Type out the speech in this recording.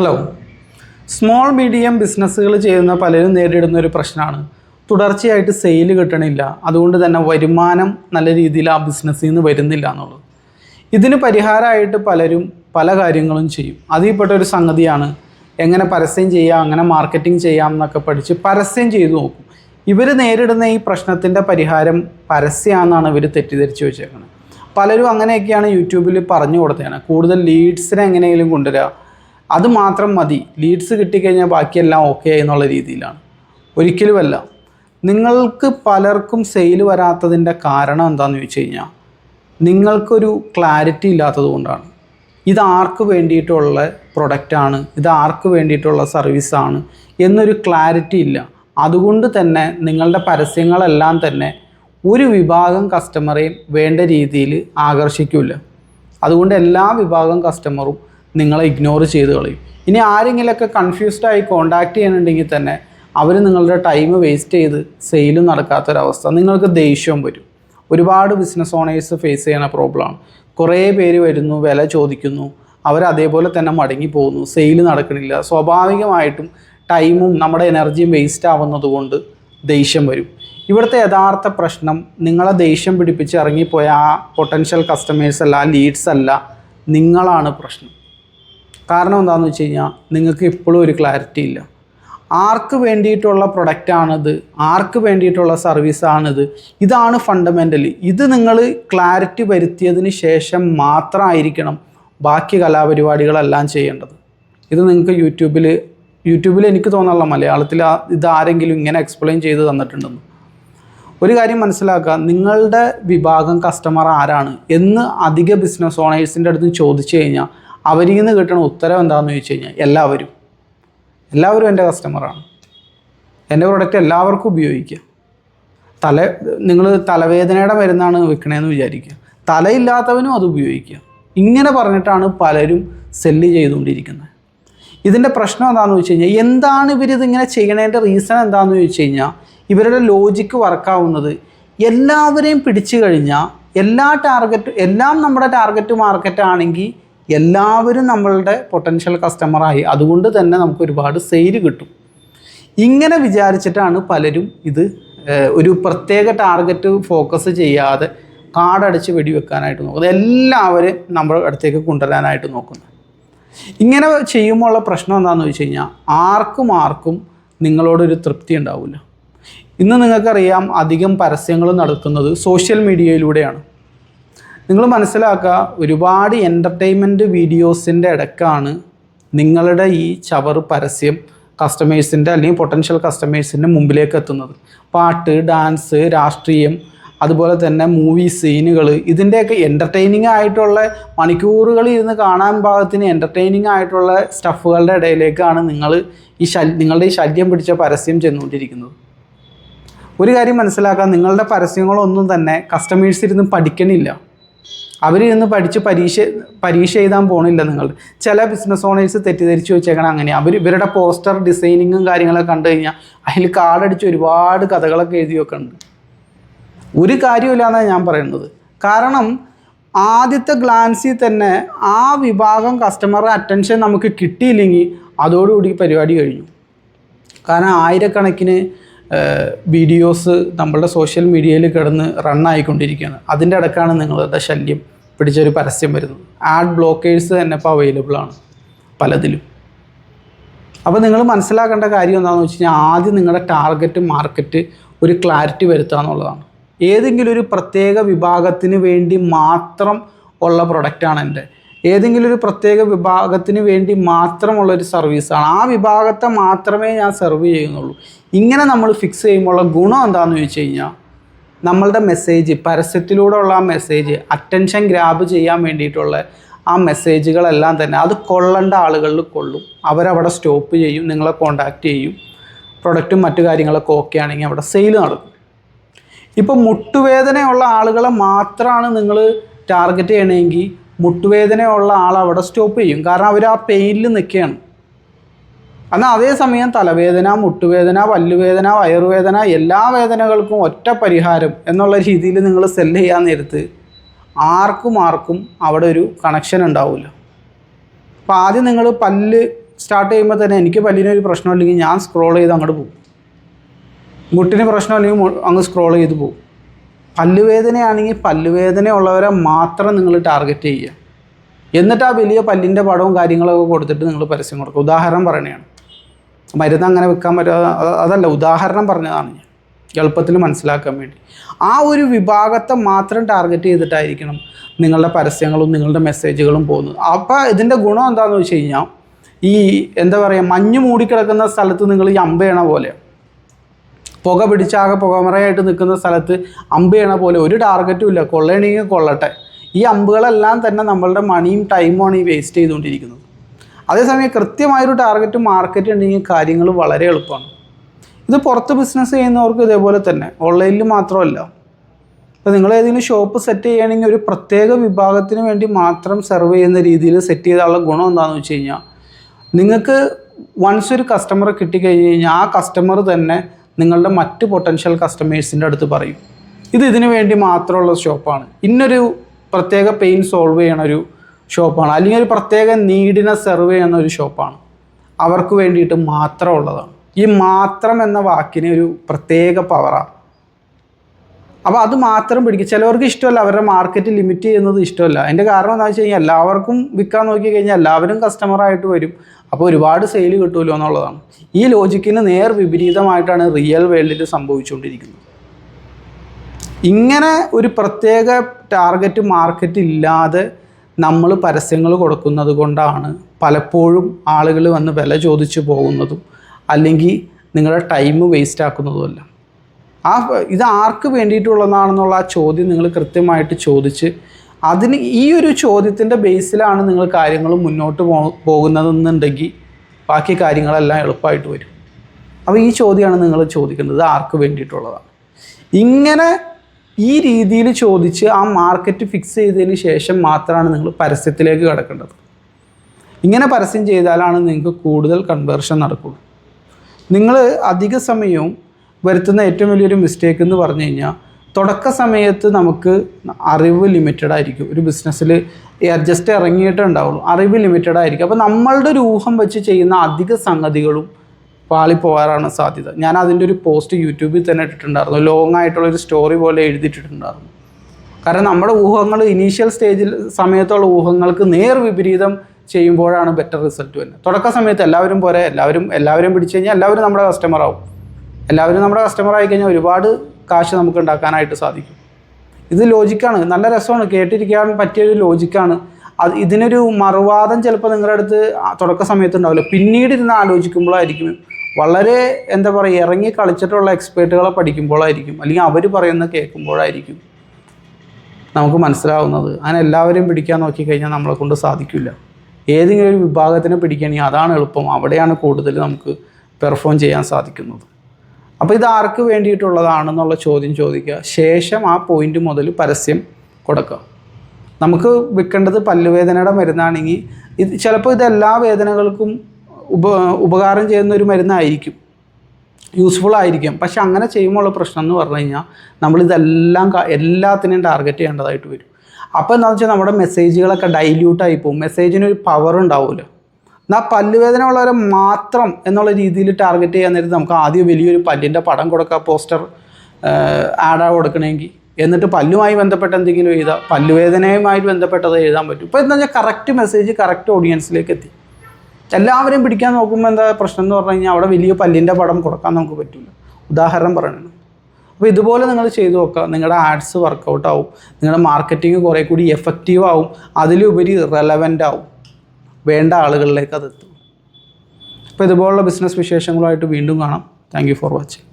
Hello small medium ബിസിനസ്സുകൾ ചെയ്യുന്ന പലരും നേരിടുന്ന ഒരു പ്രശ്നമാണ്. തുടർച്ചയായിട്ട് സെയിൽ കിട്ടണില്ല. അതുകൊണ്ട് തന്നെ വരുമാനം നല്ല രീതിയിൽ ആ ബിസിനസ്സിൽ നിന്ന് വരുന്നില്ല എന്നുള്ളത്. ഇതിന് പരിഹാരമായിട്ട് പലരും പല കാര്യങ്ങളും ചെയ്യും. അതിൽപ്പെട്ട ഒരു സംഗതിയാണ് എങ്ങനെ പരസ്യം ചെയ്യാം അങ്ങനെ മാർക്കറ്റിംഗ് ചെയ്യാം എന്നൊക്കെ പഠിച്ച് പരസ്യം ചെയ്തു നോക്കും. ഇവർ നേരിടുന്ന ഈ പ്രശ്നത്തിന്റെ പരിഹാരം പരസ്യമാണെന്നാണ് ഇവർ തെറ്റിദ്ധരിച്ച് വെച്ചേക്കുന്നത് പലരും അങ്ങനെയൊക്കെയാണ് യൂട്യൂബിൽ പറഞ്ഞു കൊടുത്തതാണ് കൂടുതൽ ലീഡ്സിനെ എങ്ങനെയെങ്കിലും കൊണ്ടുവരിക അത് മാത്രം മതി. ലീഡ്സ് കിട്ടിക്കഴിഞ്ഞാൽ ബാക്കിയെല്ലാം ഓക്കെ എന്നുള്ള രീതിയിലാണ്. ഒരിക്കലുമല്ല. നിങ്ങൾക്ക് പലർക്കും സെയിൽ വരാത്തതിന്റെ കാരണം എന്താണെന്ന് ചോദിച്ചു കഴിഞ്ഞാൽ നിങ്ങൾക്കൊരു ക്ലാരിറ്റി ഇല്ലാത്തത് കൊണ്ടാണ്. ഇത് ആർക്ക് വേണ്ടിയിട്ടുള്ള പ്രൊഡക്റ്റാണ് ഇത് ആർക്ക് വേണ്ടിയിട്ടുള്ള സർവീസാണ് എന്നൊരു ക്ലാരിറ്റി ഇല്ല. അതുകൊണ്ട് തന്നെ നിങ്ങളുടെ പരസ്യങ്ങളെല്ലാം തന്നെ ഒരു വിഭാഗം കസ്റ്റമറെയും വേണ്ട രീതിയിൽ ആകർഷിക്കില്ല അതുകൊണ്ട് എല്ലാ വിഭാഗം കസ്റ്റമറും നിങ്ങളെ ഇഗ്നോർ ചെയ്ത് കളയും. ഇനി ആരെങ്കിലുമൊക്കെ കൺഫ്യൂസ്ഡായി കോണ്ടാക്ട് ചെയ്യുന്നുണ്ടെങ്കിൽ തന്നെ അവർ നിങ്ങളുടെ ടൈം വേസ്റ്റ് ചെയ്ത് സെയിലും നടക്കാത്തൊരവസ്ഥ നിങ്ങൾക്ക് ദേഷ്യവും വരും. ഒരുപാട് ബിസിനസ് ഓണേഴ്സ് ഫേസ് ചെയ്യുന്ന പ്രോബ്ലമാണ് കുറേ പേര് വരുന്നു വില ചോദിക്കുന്നു അവർ അതേപോലെ തന്നെ മടങ്ങി പോകുന്നു സെയിൽ നടക്കണില്ല. സ്വാഭാവികമായിട്ടും ടൈമും നമ്മുടെ എനർജിയും വേസ്റ്റ് ആവുന്നതുകൊണ്ട് ദേഷ്യം വരും. ഇവിടുത്തെ യഥാർത്ഥ പ്രശ്നം നിങ്ങളെ ദേഷ്യം പിടിപ്പിച്ച് ഇറങ്ങിപ്പോയ ആ പൊട്ടൻഷ്യൽ കസ്റ്റമേഴ്സ് അല്ല ലീഡ്സ് അല്ല നിങ്ങളാണ് പ്രശ്നം. കാരണം എന്താണെന്ന് വെച്ച് കഴിഞ്ഞാൽ നിങ്ങൾക്ക് ഇപ്പോഴും ഒരു ക്ലാരിറ്റി ഇല്ല. ആർക്ക് വേണ്ടിയിട്ടുള്ള പ്രൊഡക്റ്റാണിത് ആർക്ക് വേണ്ടിയിട്ടുള്ള സർവീസാണിത് ഇതാണ് ഫണ്ടമെന്റലി ഇത് നിങ്ങൾ ക്ലാരിറ്റി വരുത്തിയതിന് ശേഷം മാത്രമായിരിക്കണം ബാക്കി കലാപരിപാടികളെല്ലാം ചെയ്യേണ്ടത്. ഇത് നിങ്ങൾക്ക് യൂട്യൂബിൽ യൂട്യൂബിൽ എനിക്ക് തോന്നാനുള്ള മലയാളത്തിൽ ആ- ഇത് ആരെങ്കിലും ഇങ്ങനെ എക്സ്പ്ലെയിൻ ചെയ്ത് തന്നിട്ടുണ്ടെന്ന്. ഒരു കാര്യം മനസ്സിലാക്കുക നിങ്ങളുടെ വിഭാഗം കസ്റ്റമർ ആരാണ് എന്ന് അധിക ബിസിനസ് ഓണേഴ്സിന്റെ അടുത്ത് ചോദിച്ചു കഴിഞ്ഞാൽ അവരിൽ നിന്ന് കിട്ടുന്ന ഉത്തരം എന്താണെന്ന് ചോദിച്ചു കഴിഞ്ഞാൽ എല്ലാവരും. എല്ലാവരും എന്റെ കസ്റ്റമറാണ് എന്റെ പ്രോഡക്റ്റ് എല്ലാവർക്കും ഉപയോഗിക്കുക തല നിങ്ങൾ തലവേദനയുടെ മരുന്നാണ് വിൽക്കണേന്ന് വിചാരിക്കുക. തലയില്ലാത്തവനും അത് ഉപയോഗിക്കുക. ഇങ്ങനെ പറഞ്ഞിട്ടാണ് പലരും സെല്ല് ചെയ്തുകൊണ്ടിരിക്കുന്നത്. ഇതിന്റെ പ്രശ്നം എന്താണെന്ന് വെച്ച് കഴിഞ്ഞാൽ എന്താണ് ഇവരിതിങ്ങനെ ചെയ്യണതിന്റെ റീസൺ എന്താണെന്ന് ചോദിച്ചു കഴിഞ്ഞാൽ ഇവരുടെ ലോജിക്ക് വർക്കാവുന്നത് എല്ലാവരെയും പിടിച്ചു കഴിഞ്ഞാൽ എല്ലാ ടാർഗറ്റ് എല്ലാം നമ്മുടെ ടാർഗറ്റ് മാർക്കറ്റ് ആണെങ്കിൽ എല്ലാവരും നമ്മളുടെ പൊട്ടൻഷ്യൽ കസ്റ്റമറായി അതുകൊണ്ട് തന്നെ നമുക്ക് ഒരുപാട് സെയിൽ കിട്ടും. ഇങ്ങനെ വിചാരിച്ചിട്ടാണ് പലരും ഇത് ഒരു പ്രത്യേക ടാർഗറ്റ് ഫോക്കസ് ചെയ്യാതെ കാടടിച്ച് വെടിവെക്കാനായിട്ട് നോക്കുന്നത്. എല്ലാവരും നമ്മുടെ അടുത്തേക്ക് കൊണ്ടുവരാനായിട്ട് നോക്കുന്നത്. ഇങ്ങനെ ചെയ്യുമ്പോൾ ഉള്ള പ്രശ്നം എന്താണെന്ന് വെച്ച് കഴിഞ്ഞാൽ ആർക്കും ആർക്കും നിങ്ങളോടൊരു തൃപ്തി ഉണ്ടാവില്ല ഇന്ന് നിങ്ങൾക്കറിയാം അധികം പരസ്യങ്ങൾ നടത്തുന്നത് സോഷ്യൽ മീഡിയയിലൂടെയാണ് നിങ്ങൾ മനസ്സിലാക്കുക ഒരുപാട് എന്റർടൈൻമെന്റ് വീഡിയോസിന്റെ ഇടക്കാണ് നിങ്ങളുടെ ഈ ചവർ പരസ്യം കസ്റ്റമേഴ്സിന്റെ അല്ലെങ്കിൽ പൊട്ടൻഷ്യൽ കസ്റ്റമേഴ്സിന്റെ മുമ്പിലേക്ക് എത്തുന്നത്. പാട്ട് ഡാൻസ് രാഷ്ട്രീയം അതുപോലെ തന്നെ മൂവി സീനുകൾ ഇതിന്റെയൊക്കെ എന്റർടൈനിങ് ആയിട്ടുള്ള മണിക്കൂറുകൾ ഇരുന്ന് കാണാൻ പാകത്തിന് എന്റർടൈനിങ് ആയിട്ടുള്ള സ്റ്റഫുകളുടെ ഇടയിലേക്കാണ് നിങ്ങൾ ഈ ശൽ നിങ്ങളുടെ ഈ ശല്യം പിടിച്ച പരസ്യം ചെന്നുകൊണ്ടിരിക്കുന്നത്. ഒരു കാര്യം മനസ്സിലാക്കാൻ നിങ്ങളുടെ പരസ്യങ്ങളൊന്നും തന്നെ കസ്റ്റമേഴ്സ് ഇരുന്ന് പഠിക്കണില്ല. അവരിരുന്ന് പഠിച്ച് പരീക്ഷ പരീക്ഷ എഴുതാൻ പോകണില്ല നിങ്ങൾ. ചില ബിസിനസ് ഓണേഴ്സ് തെറ്റിദ്ധരിച്ച് വെച്ചേക്കണം അങ്ങനെ അവർ ഇവരുടെ പോസ്റ്റർ ഡിസൈനിങ്ങും കാര്യങ്ങളൊക്കെ കണ്ടു കഴിഞ്ഞാൽ അതിൽ കാർഡടിച്ച് ഒരുപാട് കഥകളൊക്കെ എഴുതി വെക്കുന്നുണ്ട് ഒരു കാര്യമില്ലാന്നാണ് ഞാൻ പറയുന്നത് കാരണം ആദ്യത്തെ ഗ്ലാൻസിൽ തന്നെ ആ വിഭാഗം കസ്റ്റമറുടെ അറ്റൻഷൻ നമുക്ക് കിട്ടിയില്ലെങ്കിൽ അതോടുകൂടി പരിപാടി കഴിഞ്ഞു. കാരണം ആയിരക്കണക്കിന് വീഡിയോസ് നമ്മളുടെ സോഷ്യൽ മീഡിയയിൽ കിടന്ന് റണ്ണായിക്കൊണ്ടിരിക്കുകയാണ് അതിന്റെ അടക്കാണ് നിങ്ങളുടെ ശല്യം പിടിച്ചൊരു പരസ്യം വരുന്നത്. ആഡ് ബ്ലോക്കേഴ്സ് തന്നെ ഇപ്പോൾ അവൈലബിൾ ആണ് പലതിലും. അപ്പോൾ നിങ്ങൾ മനസ്സിലാക്കേണ്ട കാര്യം എന്താണെന്ന് വെച്ച് കഴിഞ്ഞാൽ ആദ്യം നിങ്ങളുടെ ടാർഗറ്റ് മാർക്കറ്റ് ഒരു ക്ലാരിറ്റി വരുത്തുക എന്നുള്ളതാണ്. ഏതെങ്കിലും ഒരു പ്രത്യേക വിഭാഗത്തിന് വേണ്ടി മാത്രം ഉള്ള പ്രൊഡക്റ്റാണ് എന്റെ. ഏതെങ്കിലും ഒരു പ്രത്യേക വിഭാഗത്തിന് വേണ്ടി മാത്രമുള്ള ഒരു സർവീസാണ് ആ വിഭാഗത്തെ മാത്രമേ ഞാൻ സെർവ് ചെയ്യുന്നുള്ളൂ. ഇങ്ങനെ നമ്മൾ ഫിക്സ് ചെയ്യുമ്പോഴുള്ള ഗുണം എന്താണെന്ന് ചോദിച്ചു കഴിഞ്ഞാൽ നമ്മളുടെ മെസ്സേജ് പരസ്യത്തിലൂടെ ഉള്ള ആ മെസ്സേജ് അറ്റൻഷൻ ഗ്രാബ് ചെയ്യാൻ വേണ്ടിയിട്ടുള്ള ആ മെസ്സേജുകളെല്ലാം തന്നെ അത് കൊള്ളേണ്ട ആളുകളിൽ കൊള്ളും. അവരവിടെ സ്റ്റോപ്പ് ചെയ്യും നിങ്ങളെ കോണ്ടാക്ട് ചെയ്യും. പ്രൊഡക്റ്റും മറ്റു കാര്യങ്ങളൊക്കെ ഓക്കെ ആണെങ്കിൽ അവിടെ സെയിൽ നടക്കും. ഇപ്പോൾ മുട്ടുവേദനയുള്ള ആളുകളെ മാത്രമാണ് നിങ്ങൾ ടാർഗറ്റ് ചെയ്യണമെങ്കിൽ മുട്ടുവേദനയുള്ള ആൾ അവിടെ സ്റ്റോപ്പ് ചെയ്യും. കാരണം അവർ ആ പെയിനിൽ നിൽക്കുകയാണ്. എന്നാൽ അതേസമയം തലവേദന മുട്ടുവേദന പല്ലുവേദന വയറുവേദന എല്ലാ വേദനകൾക്കും ഒറ്റ പരിഹാരം എന്നുള്ള രീതിയിൽ നിങ്ങൾ സെല്ല് ചെയ്യാൻ നേരത്ത് ആർക്കും ആർക്കും അവിടെ ഒരു കണക്ഷൻ ഉണ്ടാവില്ല. അപ്പോൾ ആദ്യം നിങ്ങൾ പല്ല് സ്റ്റാർട്ട് ചെയ്യുമ്പോൾ തന്നെ എനിക്ക് പല്ലിനൊരു പ്രശ്നമില്ലെങ്കിൽ ഞാൻ സ്ക്രോൾ ചെയ്ത് അങ്ങോട്ട് പോകും. മുട്ടിന് പ്രശ്നമില്ലെങ്കിൽ അങ്ങ് സ്ക്രോൾ ചെയ്ത് പോകും. പല്ലുവേദനയാണെങ്കിൽ പല്ലുവേദന ഉള്ളവരെ മാത്രം നിങ്ങൾ ടാർഗറ്റ് ചെയ്യുക. എന്നിട്ട് ആ വലിയ പല്ലിന്റെ പടവും കാര്യങ്ങളൊക്കെ കൊടുത്തിട്ട് നിങ്ങൾ പരസ്യം കൊടുക്കുക. ഉദാഹരണം പറയണതാണ്. മരുന്ന് അങ്ങനെ വെക്കാൻ പറ്റാതെ അതല്ല ഉദാഹരണം പറഞ്ഞതാണ് ഞാൻ. എളുപ്പത്തിൽ മനസ്സിലാക്കാൻ വേണ്ടി. ആ ഒരു വിഭാഗത്തെ മാത്രം ടാർഗറ്റ് ചെയ്തിട്ടായിരിക്കണം നിങ്ങളുടെ പരസ്യങ്ങളും നിങ്ങളുടെ മെസ്സേജുകളും പോകുന്നത്. അപ്പോൾ ഇതിന്റെ ഗുണം എന്താണെന്ന് വെച്ച് കഴിഞ്ഞാൽ ഈ എന്താ പറയുക മഞ്ഞ് മൂടിക്കിടക്കുന്ന സ്ഥലത്ത് നിങ്ങൾ ഈ അമ്പയണ പോലെ പുക പിടിച്ചാകെ പുകമറയായിട്ട് നിൽക്കുന്ന സ്ഥലത്ത് അമ്പ് ചെയ്യണ പോലെ ഒരു ടാർഗറ്റും ഇല്ല. കൊള്ളണമെങ്കിൽ കൊള്ളട്ടെ. ഈ അമ്പുകളെല്ലാം തന്നെ നമ്മളുടെ മണിയും ടൈമുമാണ് ഈ വേസ്റ്റ് ചെയ്തുകൊണ്ടിരിക്കുന്നത്. അതേസമയം കൃത്യമായൊരു ടാർഗറ്റ് മാർക്കറ്റ് ഉണ്ടെങ്കിൽ കാര്യങ്ങൾ വളരെ എളുപ്പമാണ്. ഇത് പുറത്ത് ബിസിനസ് ചെയ്യുന്നവർക്ക് ഇതേപോലെ തന്നെ ഓൺലൈനിൽ മാത്രമല്ല. ഇപ്പോൾ നിങ്ങൾ ഏതെങ്കിലും ഷോപ്പ് സെറ്റ് ചെയ്യുകയാണെങ്കിൽ ഒരു പ്രത്യേക വിഭാഗത്തിന് വേണ്ടി മാത്രം സെർവ് ചെയ്യുന്ന രീതിയിൽ സെറ്റ് ചെയ്താലുള്ള ഗുണം എന്താണെന്ന് വെച്ച് കഴിഞ്ഞാൽ നിങ്ങൾക്ക് വൺസ് ഒരു കസ്റ്റമറെ കിട്ടിക്കഴിഞ്ഞ് കഴിഞ്ഞാൽ ആ കസ്റ്റമർ തന്നെ നിങ്ങളുടെ മറ്റ് പൊട്ടൻഷ്യൽ കസ്റ്റമേഴ്സിന്റെ അടുത്ത് പറയും. ഇത് ഇതിനു വേണ്ടി മാത്രമുള്ള ഷോപ്പാണ് ഇന്നൊരു പ്രത്യേക പെയിൻ സോൾവ് ചെയ്യണ ഒരു ഷോപ്പാണ്. അല്ലെങ്കിൽ ഒരു പ്രത്യേക നീഡിനെ സെർവ് ചെയ്യുന്ന ഒരു ഷോപ്പാണ്. അവർക്ക് വേണ്ടിയിട്ട് മാത്രം ഉള്ളതാണ്. ഈ മാത്രം എന്ന വാക്കിന് ഒരു പ്രത്യേക പവറാണ് അപ്പോൾ അത് മാത്രം പിടിക്കും. ചിലവർക്ക് ഇഷ്ടമല്ല. അവരുടെ മാർക്കറ്റ് ലിമിറ്റ് ചെയ്യുന്നത് ഇഷ്ടമല്ല. അതിന്റെ കാരണം എന്താണെന്ന് വെച്ച് കഴിഞ്ഞാൽ എല്ലാവർക്കും വിൽക്കാൻ നോക്കി കഴിഞ്ഞാൽ എല്ലാവരും കസ്റ്റമറായിട്ട് വരും. അപ്പോൾ ഒരുപാട് സെയിൽ കിട്ടുമല്ലോ എന്നുള്ളതാണ്. ഈ ലോജിക്കിന് നേർ വിപരീതമായിട്ടാണ് റിയൽ വേൾഡിൽ സംഭവിച്ചുകൊണ്ടിരിക്കുന്നത്. ഇങ്ങനെ ഒരു പ്രത്യേക ടാർഗറ്റ് മാർക്കറ്റ് ഇല്ലാതെ നമ്മൾ പരസ്യങ്ങൾ കൊടുക്കുന്നത് കൊണ്ടാണ് പലപ്പോഴും ആളുകൾ വന്ന് വില ചോദിച്ചു പോകുന്നതും അല്ലെങ്കിൽ നിങ്ങളുടെ ടൈം വേസ്റ്റ് ആക്കുന്നതുമല്ല ആ ഇത് ആർക്ക് വേണ്ടിയിട്ടുള്ളതാണെന്നുള്ള ആ ചോദ്യം നിങ്ങൾ കൃത്യമായിട്ട് ചോദിച്ച് അതിന് ഈ ഒരു ചോദ്യത്തിന്റെ ബേസിലാണ് നിങ്ങൾ കാര്യങ്ങൾ മുന്നോട്ട് പോ പോകുന്നതെന്നുണ്ടെങ്കിൽ ബാക്കി കാര്യങ്ങളെല്ലാം എളുപ്പമായിട്ട് വരും. അപ്പോൾ ഈ ചോദ്യമാണ് നിങ്ങൾ ചോദിക്കുന്നത് ആർക്ക് വേണ്ടിയിട്ടുള്ളതാണ്? ഇങ്ങനെ ഈ രീതിയിൽ ചോദിച്ച് ആ മാർക്കറ്റ് ഫിക്സ് ചെയ്തതിന് ശേഷം മാത്രമാണ് നിങ്ങൾ പരസ്യത്തിലേക്ക് കിടക്കേണ്ടത്. ഇങ്ങനെ പരസ്യം ചെയ്താലാണ് നിങ്ങൾക്ക് കൂടുതൽ കൺവേർഷൻ നടക്കുള്ളൂ. നിങ്ങൾ അധിക സമയവും വരുത്തുന്ന ഏറ്റവും വലിയൊരു മിസ്റ്റേക്ക് എന്ന് പറഞ്ഞു കഴിഞ്ഞാൽ തുടക്ക സമയത്ത് നമുക്ക് അറിവ് ലിമിറ്റഡ് ആയിരിക്കും. ഒരു ബിസിനസ്സിൽ ജസ്റ്റ് ഇറങ്ങിയിട്ടേ ഉണ്ടാവുള്ളൂ. അറിവ് ലിമിറ്റഡ് ആയിരിക്കും. അപ്പോൾ നമ്മളുടെ ഒരു ഊഹം വെച്ച് ചെയ്യുന്ന അധിക സംഗതികളും പാളിപ്പോകാറാണ് സാധ്യത. ഞാൻ അതിന്റെ ഒരു പോസ്റ്റ് യൂട്യൂബിൽ തന്നെ ഇട്ടിട്ടുണ്ടായിരുന്നു. ലോങ് ആയിട്ടുള്ള ഒരു സ്റ്റോറി പോലെ എഴുതിയിട്ടിട്ടുണ്ടായിരുന്നു. കാരണം നമ്മുടെ ഊഹങ്ങൾ ഇനീഷ്യൽ സ്റ്റേജിൽ സമയത്തുള്ള ഊഹങ്ങൾക്ക് നേർ വിപരീതം ചെയ്യുമ്പോഴാണ് ബെറ്റർ റിസൾട്ട് വരുന്നത്. തുടക്ക സമയത്ത് എല്ലാവരും പോരെ എല്ലാവരും എല്ലാവരും പിടിച്ചു കഴിഞ്ഞാൽ എല്ലാവരും നമ്മുടെ കസ്റ്റമർ ആവും. എല്ലാവരും നമ്മുടെ കസ്റ്റമർ ആയി കഴിഞ്ഞാൽ ഒരുപാട് കാശ് നമുക്ക് ഉണ്ടാക്കാനായിട്ട് സാധിക്കും. ഇത് ലോജിക്കാണ് നല്ല രസമാണ്. കേട്ടിരിക്കാൻ പറ്റിയ ഒരു ലോജിക്കാണ് അത് ഇതിനൊരു മറുവാദം ചിലപ്പോൾ നിങ്ങളുടെ അടുത്ത് തുടക്ക സമയത്ത് ഉണ്ടാവില്ല. പിന്നീട് ഇരുന്ന് ആലോചിക്കുമ്പോഴായിരിക്കും വളരെ എന്താ പറയുക ഇറങ്ങി കളിച്ചിട്ടുള്ള എക്സ്പേർട്ടുകളെ പഠിക്കുമ്പോഴായിരിക്കും അല്ലെങ്കിൽ അവർ പറയുന്നത് കേൾക്കുമ്പോഴായിരിക്കും നമുക്ക് മനസ്സിലാവുന്നത്. അങ്ങനെ എല്ലാവരെയും പിടിക്കാൻ നോക്കിക്കഴിഞ്ഞാൽ നമ്മളെ കൊണ്ട് സാധിക്കില്ല. ഏതെങ്കിലും ഒരു വിഭാഗത്തിനെ പിടിക്കുകയാണെങ്കിൽ അതാണ് എളുപ്പം. അവിടെയാണ് കൂടുതൽ നമുക്ക് പെർഫോം ചെയ്യാൻ സാധിക്കുന്നത്. അപ്പോൾ ഇത് ആർക്ക് വേണ്ടിയിട്ടുള്ളതാണെന്നുള്ള ചോദ്യം ചോദിക്കുക. ശേഷം ആ പോയിന്റ് മുതൽ പരസ്യം കൊടുക്കുക. നമുക്ക് വിൽക്കേണ്ടത് പല്ലുവേദനയുടെ മരുന്നാണെങ്കിൽ ഇത് ചിലപ്പോൾ ഇത് എല്ലാ വേദനകൾക്കും ഉപ ഉപകാരം ചെയ്യുന്ന ഒരു മരുന്നായിരിക്കും. യൂസ്ഫുൾ ആയിരിക്കും. പക്ഷെ അങ്ങനെ ചെയ്യുമ്പോൾ ഉള്ള പ്രശ്നം എന്ന് പറഞ്ഞു കഴിഞ്ഞാൽ നമ്മളിതെല്ലാം എല്ലാത്തിനെയും ടാർഗറ്റ് ചെയ്യേണ്ടതായിട്ട് വരും. അപ്പോൾ എന്താണെന്ന് വെച്ചാൽ നമ്മുടെ മെസ്സേജുകളൊക്കെ ഡൈല്യൂട്ടായി പോകും. മെസ്സേജിന് ഒരു പവർ ഉണ്ടാവില്ല എന്നാൽ പല്ലുവേദന ഉള്ളവരെ മാത്രം എന്നുള്ള രീതിയിൽ ടാർഗറ്റ് ചെയ്യാൻ നേരത്ത് നമുക്ക് ആദ്യം വലിയൊരു പല്ലിന്റെ പടം കൊടുക്കുക പോസ്റ്റർ ആഡാ കൊടുക്കണമെങ്കിൽ. എന്നിട്ട് പല്ലുമായി ബന്ധപ്പെട്ട എന്തെങ്കിലും എഴുതാം പല്ലുവേദനയുമായി ബന്ധപ്പെട്ടത് എഴുതാൻ പറ്റും. ഇപ്പോൾ എന്താ വെച്ചാൽ കറക്റ്റ് മെസ്സേജ് കറക്റ്റ് ഓഡിയൻസിലേക്ക് എത്തി. എല്ലാവരെയും പിടിക്കാൻ നോക്കുമ്പോൾ എന്താ പ്രശ്നം എന്ന് പറഞ്ഞു കഴിഞ്ഞാൽ അവിടെ വലിയ പല്ലിന്റെ പടം കൊടുക്കാൻ നമുക്ക് പറ്റില്ല ഉദാഹരണം പറയണം അപ്പോൾ ഇതുപോലെ നിങ്ങൾ ചെയ്തു നോക്കുക. നിങ്ങളുടെ ആഡ്സ് വർക്കൗട്ട് ആവും. നിങ്ങളുടെ മാർക്കറ്റിംഗ് കുറേ കൂടി എഫക്റ്റീവ് ആവും. അതിലുപരി റെലവന്റ് ആവും. വേണ്ട ആളുകളിലേക്ക് അത് എത്തും. അപ്പോൾ ഇതുപോലുള്ള ബിസിനസ് വിശേഷങ്ങളുമായിട്ട് വീണ്ടും കാണാം. Thank for watching